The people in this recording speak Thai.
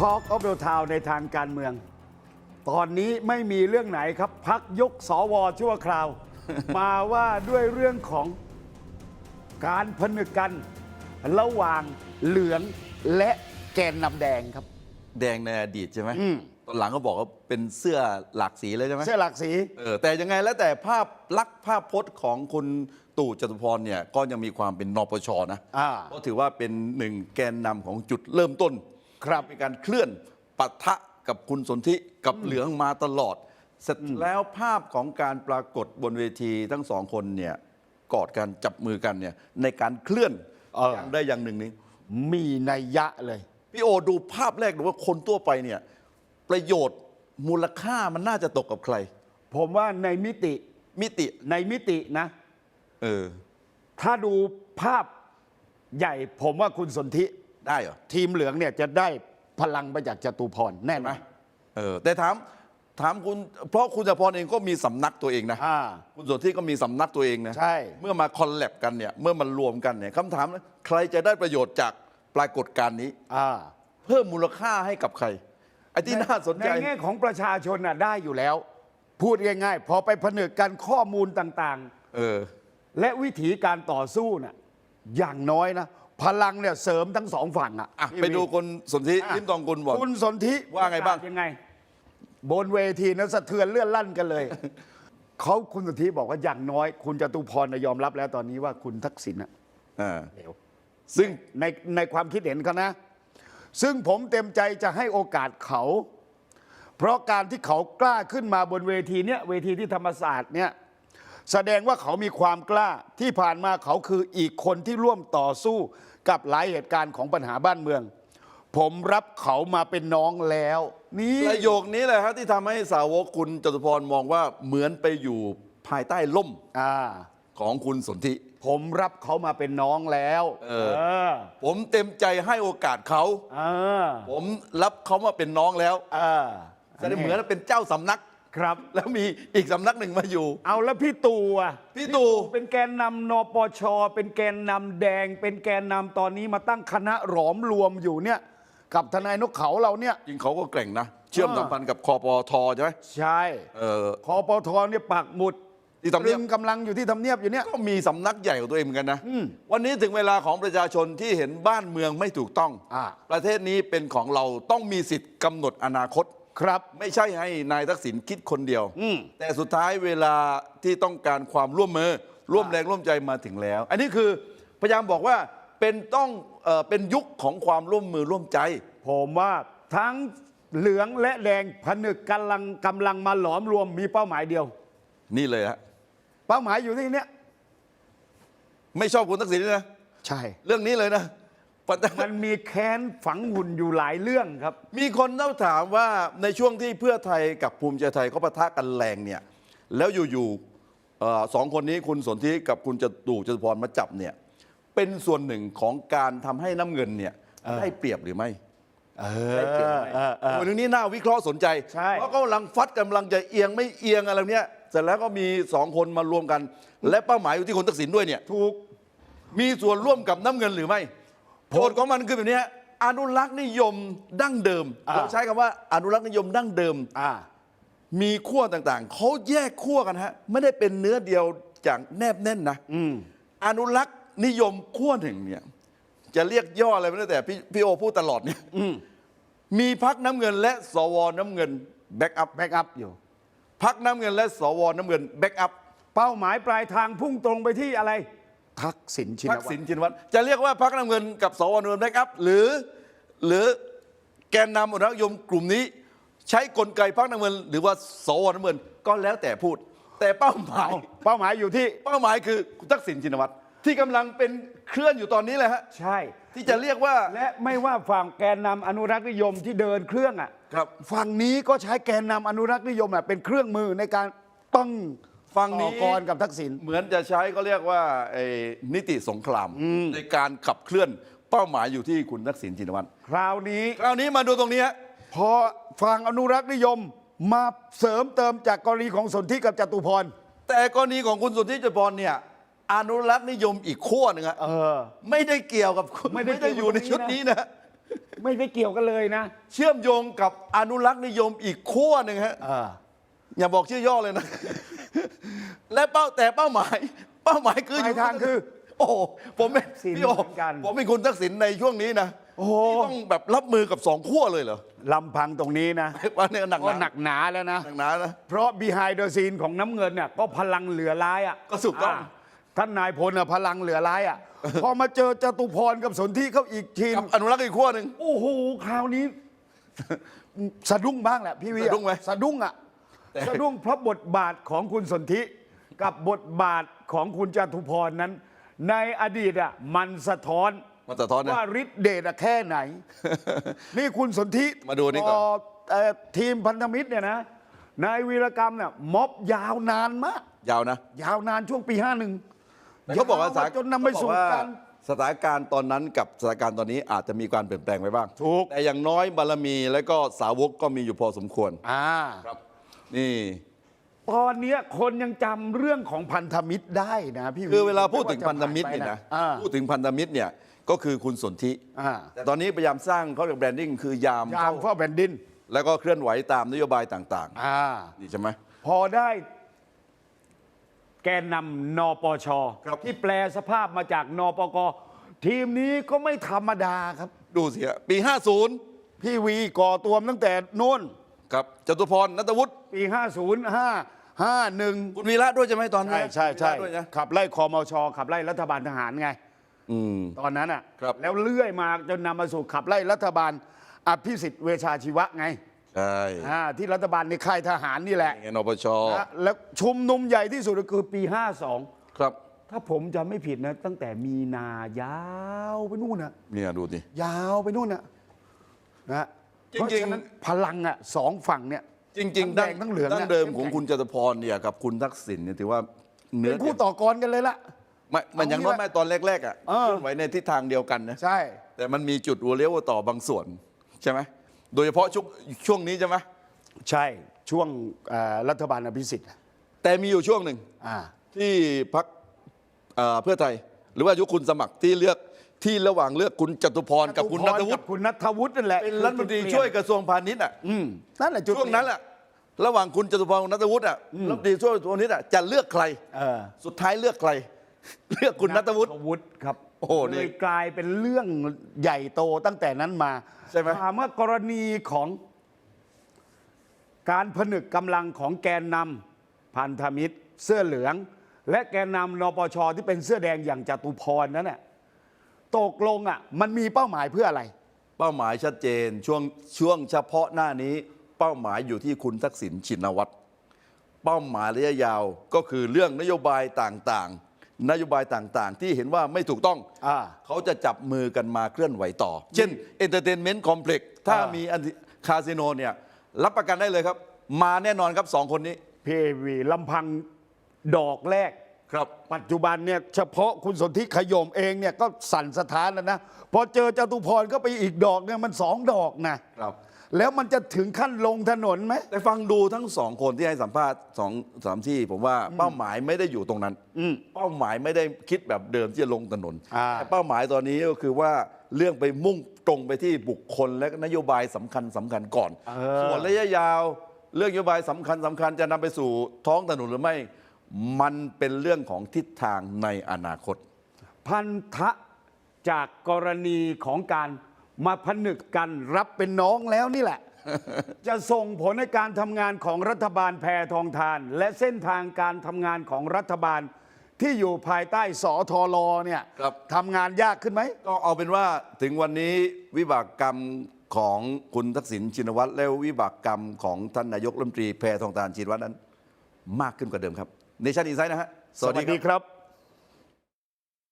Talk of the Town ในทางการเมือง ตอนนี้ไม่มีเรื่องไหนครับพักยกสวชั่วคราว มาว่าด้วยเรื่องของการผนึกกัน ระหว่างเหลืองและแกนนำแดงครับ แดงในอดีตใช่ไหมอืม ตอนหลังก็บอกว่าเป็นเสื้อหลากสีเลยใช่ไหมเสื้อหลักสี เออแต่ยังไงแล้วแต่ภาพลักษณ์ภาพพจน์ของคุณตู่จตุพรเนี่ยก็ยังมีความเป็นนปชนะอ่า ก็ถือว่าเป็นหนึ่งแกนนำของจุดเริ่มต้น ครับมีการเคลื่อนปะทะกับคุณสนธิกับเหลืองมาตลอด เสร็จแล้วภาพของการปรากฏบนเวทีทั้งสองคนเนี่ยกอดกันจับมือกันเนี่ยในการเคลื่อนเออออย่างได้อย่างหนึ่งนี้มีนัยยะเลย พี่โอดูภาพแรกดูว่าคนทั่วไปเนี่ยประโยชน์มูลค่ามันน่าจะตกกับใคร ผมว่าในมิติมิติในมิตินะ เออ ถ้าดูภาพใหญ่ผมว่าคุณสนธิ ได้เหรอทีมเหลืองเนี่ยจะได้พลังมาจากจตุพรแน่นไหมเออแต่ถามถามคุณเพราะคุณจตุพรเองก็มีสำนักตัวเองนะอ่า คุณสนธิก็มีสำนักตัวเองนะใช่ เมื่อมาคอลแลบกันเนี่ยเมื่อมันรวมกันเนี่ยคำถามนะใครจะได้ประโยชน์จากปรากฏการณ์นี้ อ่า เพิ่มมูลค่าให้กับใครไอ้ที่น่าสนใจ ในแง่ของประชาชนน่ะได้อยู่แล้ว พูดง่ายๆ พอไปผนึกกันข้อมูลต่างเออ ๆ และวิธีการต่อสู้น่ะอย่างน้อยนะ พลังเนี่ยเสริมทั้งสองฝั่งอะอะพี่ไปดูวีคนสนธิอะลิมตองกุลบอก คุณสนธิว่าไงบ้างประกศยังไง บนเวทีนั้นสะเทือนเลื่อนลั่นกันเลย เขาคุณสนธิบอกว่าอย่างน้อย คุณจตุพรน่ะยอมรับแล้วตอนนี้ว่าคุณทักษิณน่ะอ่าเลวซึ่งในในความคิดเห็นเขานะ ซึ่งผมเต็มใจจะให้โอกาสเขา เพราะการที่เขากล้าขึ้นมาบนเวทีเนี้ยเวทีที่ธรรมศาสตร์เนี่ยแสดงว่าเขามีความกล้าที่ผ่านมาเขาคืออีกคนที่ร่วมต่อสู้ กับหลายเหตุการณ์ของปัญหาบ้านเมือง ผมรับเขามาเป็นน้องแล้ว นี่ ประโยคนี้แหละครับที่ทำให้สาวกคุณจตุพรมองว่าเหมือนไปอยู่ภายใต้ล่มอ่า ของคุณสนธิ ผมรับเขามาเป็นน้องแล้ว เออ เออผมเต็มใจให้โอกาสเขา เออผมรับเขามาเป็นน้องแล้ว เออ แสดงเหมือนเป็นเจ้าสำนัก ครับ แล้วมีอีกสำนักหนึ่งมาอยู่ เอาแล้วพี่ตู่อะพี่ตู่ เป็นแกนนำนปช เป็นแกนนำแดง เป็นแกนนำตอนนี้มาตั้งคณะหลอมรวมอยู่เนี่ย กับทนายนกเขาเราเนี่ย จริงเขาก็เก่งนะ เชื่อมอ่าสัมพันธ์กับคอปทใช่ไหมใช่เออ คอปทเนี่ยปักหมุดที่ทำเนียบตรึงกำลังอยู่ที่ทำเนียบอยู่เนี่ย ก็มีสำนักใหญ่ของตัวเองเหมือนกันนะอืมวันนี้ถึงเวลาของประชาชนที่เห็นบ้านเมืองไม่ถูกต้อง อ่า ประเทศนี้เป็นของเราต้องมีสิทธิ์กำหนดอนาคต ครับไม่ใช่ให้นายทักษิณคิดคนเดียว อืม แต่สุดท้ายเวลาที่ต้องการความร่วมมือ ร่วมแรงร่วมใจมาถึงแล้ว อันนี้คือพยายามบอกว่าเป็นต้องเอ่อเป็นยุคของความร่วมมือร่วมใจ ผมว่าทั้งเหลืองและแดงผนึกกำลังกำลังมาหลอมรวมมีเป้าหมายเดียว นี่เลยฮะเป้าหมายอยู่ที่เนี้ยไม่ชอบคุณทักษิณนะ ใช่ เรื่องนี้เลยนะปัจจัย มันมีแค้นฝังหุ่นอยู่หลายเรื่องครับ มีคนเล่าถามว่าในช่วงที่เพื่อไทยกับภูมิใจไทยเขาปะทะกันแรงเนี่ยแล้วอยู่ๆเอ่อสองคนนี้คุณสนธิกับคุณจตุจตุพรมาจับเนี่ยเป็นส่วนหนึ่งของการทำให้น้ำเงินเนี่ยได้เปรียบหรือไม่เอได้เปรียบไหมเออเออวันนี้น่าวิเคราะห์สนใจใช่เพราะกำลังฟัดกำลังจะเอียงไม่เอียงอะไรเนี้ยเสร็จแล้วก็มีสองคนมารวมกัน และเป้าหมายอยู่ที่คนทักษิณด้วยเนี่ยถูกมีส่วนร่วมกับน้ำเงินหรือไม่ โจทย์ของมันคือแบบนี้ฮะอนุรักษ์นิยมดั้งเดิมอ่าเราใช้คำว่าอนุรักษ์นิยมดั้งเดิมอ่ามีขั้วต่างๆเขาแยกขั้วกันฮะไม่ได้เป็นเนื้อเดียวอย่างแนบแน่นนะอืมอนุรักษ์นิยมขั้วหนึ่งเนี่ยจะเรียกย่ออะไรไม่ได้แต่พี่พี่โอพูดตลอดเนี่ยอืมมีพักน้ำเงินและสวน้ำเงินแบ็กอัพแบ็กอัพอยู่พักน้ำเงินและสวน้ำเงินแบ็กอัพเป้าหมายปลายทางพุ่งตรงไปที่อะไร ทักษิณชินทักวัตษิรณชินวัตรจะเรียกว่าพักน้ำเงินกับสวน้ำเงินแบ็กอัพหรือหรือแกนนำอนุรักษ์นิยมกลุ่มนี้ ใช้กลไกพักน้ำเงิน หรือว่าสวน้ำเงินก็แล้วแต่พูด แต่เป้าหมาย เป้าหมายอยู่ที่เป้าหมายคือคุณทักษิณชินวัตรที่กำลังเป็นเคลื่อนอยู่ตอนนี้แหละฮะใช่ ที่จะเรียกว่าและไม่ว่าฝั่งแกนนำอนุรักษ์นิยมที่เดินเครื่องอะ ครับ ฝั่งนี้ก็ใช้แกนนำอนุรักษ์นิยมอะเป็นเครื่องมือในการตั้ง ฝั่งนี้ต่อกรกับทักษิณ เหมือนจะใช้ก็เรียกว่าไอ้นิติสงคราม ในการขับเคลื่อนเป้าหมายอยู่ที่คุณทักษิณชินวัตรคราวนี้ คราวนี้มาดูตรงนี้ฮะ พอฝั่งอนุรักษ์นิยมมาเสริมเติมจากกรณีของสนธิกับจตุพร แต่กรณีของคุณสุทธิจตุพรเนี่ยอนุรักษ์นิยมอีกขั้วหนึ่งอะเออ ไม่ได้เกี่ยวกับไม่ได้อยู่ในเกี่ยวกับตรงนี้นะชุดนี้นะ ไม่ได้เกี่ยวกันเลยนะเชื่อมโยงกับอนุรักษ์นิยมอีกขั้วหนึ่งฮะอ่าอย่าบอกชื่อย่อเลยนะ และเป้าแต่เป้าหมาย เป้าหมายคือปลายทางคือโอ้โหผมเป็นสินพี่โอเหมือนกัน ผมเป็นคุณทักษิณในช่วงนี้นะโอ้โหที่ต้องแบบรับมือกับสองขั้วเลยเหรอลำพังตรงนี้นะ ว่าเนี่ยหนักก็หนักหนาแล้วนะ หนักหนานะ เพราะ behind the scene ของน้ำเงินเนี่ยก็พลังเหลือร้ายอะก็ถูกต้องาท่านนายพลน่ะพลังเหลือร้ายอะ พอมาเจอจตุพรกับสนธิเขาอีกทีมกับอนุรักษ์อีกขั้วหนึ่ง โอ้โหคราวนี้ สะดุ้งบ้างแหละพี่วิสะดุ้งไหม สะดุ้งอะแต่สะดุ้งเพราะบทบาทของคุณสนธิ กับบทบาทของคุณจตุพรนั้น ในอดีตอะมันสะท้อนมาสะท้อนนะ ว่าฤทธิเดชอะแค่ไหน นี่คุณสนธิมาดูนี่ก่อน พเอ่อทีมพันธมิตรเนี่ยนะนายวีรกรรมเนี่ยม็อบยาวนานมาก ยาวนะยาวนานช่วงปี 51แต่เขาบอกว่ายวจนนำไปสู่เขบอกว่าการ สถานการณ์ตอนนั้นกับสถานการณ์ตอนนี้อาจจะมีการเปลี่ยนแปลงไปบ้างถูก แต่อย่างน้อยบารมีและก็สาวกก็มีอยู่พอสมควร อ่าครับนี่ ตอนเนี้ยคนยังจำเรื่องของพันธมิตรได้นะพี่คือเวลาพูดถึงพันธมิตรเนี่ยนะอ่าพูดถึงพันธมิตรเนี่ยก็คือคุณสนธิอ่าแต่ตอนนี้พยายามสร้างเขาเรียกแบรนดิ้งคือยามยามเฝ้าแผ่นดินแล้วก็เคลื่อนไหวตามนโยบายต่างอ่าๆ นี่ใช่ไหม พอได้ แกนนำนปช ครับ ที่แปลสภาพมาจากนปก ทีมนี้ก็ไม่ธรรมดาครับ ดูสิฮะปี พี่วีก่อตัวมาตั้งแต่โน่น 50 ครับจตุพรนัตวุฒิปี 50 5 51คุณวีระด้วยใช่ไหมตอนนั้ใช่นใช่ใช่วีระด้วยนะ ขับไล่คอมช ขับไล่รัฐบาลทหารไง อืม ตอนนั้นอะ ครับ แล้วเลื่อยมาจนนำมาสู่ขับไล่รัฐบาลอภิสิทธิ์เวชาชีวะไงใช่อ่าที่รัฐบาลในค่ายทหารนี่แหละไงนปชนะแล้วชุมนุมใหญ่ที่สุดก็คือปี 52 ครับ ถ้าผมจำไม่ผิดนะ ตั้งแต่มีนายาวไปนู่นนะเนี่ยดูสิยาวไปนู่นนะนะจริงๆ เพาะฉะนั้นพลังอะสองฝั่งเนี่ย จริงทั้ๆงแดงทั้งเหลืองดั้นะงเดิมเข้มของแข็งคุณจตุพรเนี่ยกับคุณทักษิณเนี่ยถือว่าเนื้เป็อนคู่ต่อกรกันเลยละไม่มันยังเอางี้น้อยไม่ตอนแรกๆอะเออเคลื่อนไหวในทิศทางเดียวกันนะใช่ แต่มันมีจุดหัวเลี้ยวหัวต่อบางส่วนใช่ไหมโดยเฉพาะช่วงช่วงนี้ใช่ไหมใช่ช่วงเอ่อรัฐบาลอภิสิทธิ์แต่มีอยู่ช่วงหนึ่งอ่าที่พักเพื่อไทย หรือว่ายุคคุณสมัครที่เลือก ที่ระหว่างเลือกคุณจตุพรกับคุณนัทวุฒิกับคุณนัทวุฒินั่นแหละเป็นรัฐมนตรีช่วยกระทรวงพาณิชย์อะอืมนั่นแหละจุดช่วงนั้นแหละระหว่างคุณจตุพรกับนัทวุฒิอะรัฐมนตรีช่วยกระทรวงพาณิชย์อะจะเลือกใครเออสุดท้ายเลือกใคร เลือกคุณนัทวุฒิวุฒิครับโอ้โหนี่เลยกลายเป็นเรื่องใหญ่โตตั้งแต่นั้นมาใช่ไหมถามว่ากรณีของ การผนึกกำลังของแกนนำพันธมิตร เสื้อเหลือง และแกนนำนปชที่เป็นเสื้อแดงอย่างจตุพรนั้นน่ะ ตกลงอะมันมีเป้าหมายเพื่ออะไร เป้าหมายชัดเจนช่วงช่วงเฉพาะหน้านี้ เป้าหมายอยู่ที่คุณทักษิณชินวัตรเป้าหมายระยะยาวก็คือเรื่องนโยบายต่างๆ นโยบายต่างๆ ที่เห็นว่าไม่ถูกต้อง อ่า เขาจะจับมือกันมาเคลื่อนไหวต่อ เช่นเอนเตอร์เทนเมนต์คอมเพล็กซ์ถ้าอ่ามี มีคาสิโนเนี่ยรับประกันได้เลยครับ มาแน่นอนครับสองคนนี้เพวีลำพังดอกแรก ครับปัจจุบันเนี่ยเฉพาะคุณสนธิขยมเองเนี่ยก็สั่นสะท้านแล้วนะ พอเจอจตุพรก็ไปอีกดอกเนี่ยมันสองดอกนะครับ แล้วมันจะถึงขั้นลงถนนไหม แต่ฟังดูทั้งสองคนที่ให้สัมภาษณ์สองสามที่ ผมว่าเป้าหมายไม่ได้อยู่ตรงนั้นอืมเป้าหมายไม่ได้คิดแบบเดิมที่จะลงถนนอ่า แต่เป้าหมายตอนนี้ก็คือว่าเรื่องไปมุ่งตรงไปที่บุคคลและนโยบายสำคัญสำคัญก่อนเออส่วนระยะยาว เรื่องนโยบายสำคัญสำคัญจะนำไปสู่ท้องถนนหรือไม่ มันเป็นเรื่องของทิศทางในอนาคต พันธะจากกรณีของการมาผนึกกันรับเป็นน้องแล้วนี่แหละ จะส่งผลในการทำงานของรัฐบาลแพทองทาน และเส้นทางการทำงานของรัฐบาลที่อยู่ภายใต้สอทอรอเนี่ยครับ ทำงานยากขึ้นไหม ก็เอาเป็นว่าถึงวันนี้วิบากกรรมของคุณทักษิณชินวัตรและวิบากกรรมของท่านนายกรัฐมนตรีแพทองทานชินวัตรนั้น มากขึ้นกว่าเดิมครับ เนชั่นอินไซด์นะฮะ สวัสดีครับ